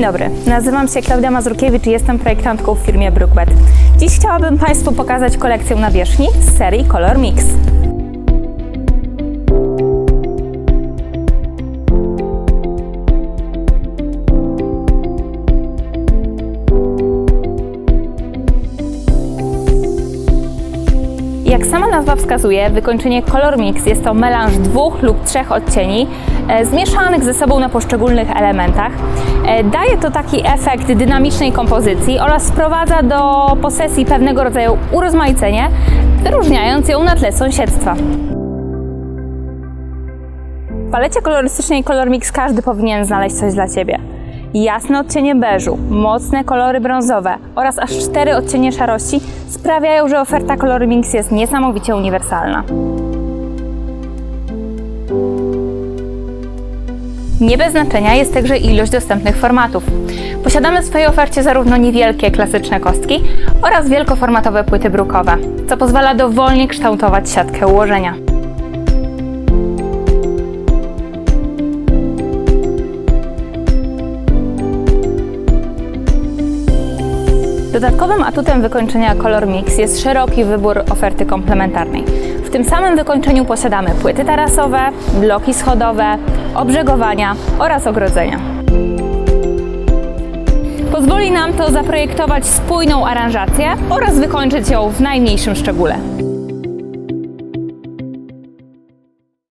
Dzień dobry, nazywam się Klaudia Mazurkiewicz i jestem projektantką w firmie Brookbet. Dziś chciałabym Państwu pokazać kolekcję nawierzchni z serii Color Mix. Jak sama nazwa wskazuje, wykończenie Color Mix jest to melanż dwóch lub trzech odcieni e, zmieszanych ze sobą na poszczególnych elementach. E, daje to taki efekt dynamicznej kompozycji oraz wprowadza do posesji pewnego rodzaju urozmaicenie, wyróżniając ją na tle sąsiedztwa. W palecie kolorystycznej Color Mix każdy powinien znaleźć coś dla Ciebie. Jasne odcienie beżu, mocne kolory brązowe oraz aż cztery odcienie szarości sprawiają, że oferta Color Mix jest niesamowicie uniwersalna. Nie bez znaczenia jest także ilość dostępnych formatów. Posiadamy w swojej ofercie zarówno niewielkie klasyczne kostki oraz wielkoformatowe płyty brukowe, co pozwala dowolnie kształtować siatkę ułożenia. Dodatkowym atutem wykończenia Color Mix jest szeroki wybór oferty komplementarnej. W tym samym wykończeniu posiadamy płyty tarasowe, bloki schodowe, obrzegowania oraz ogrodzenia. Pozwoli nam to zaprojektować spójną aranżację oraz wykończyć ją w najmniejszym szczególe.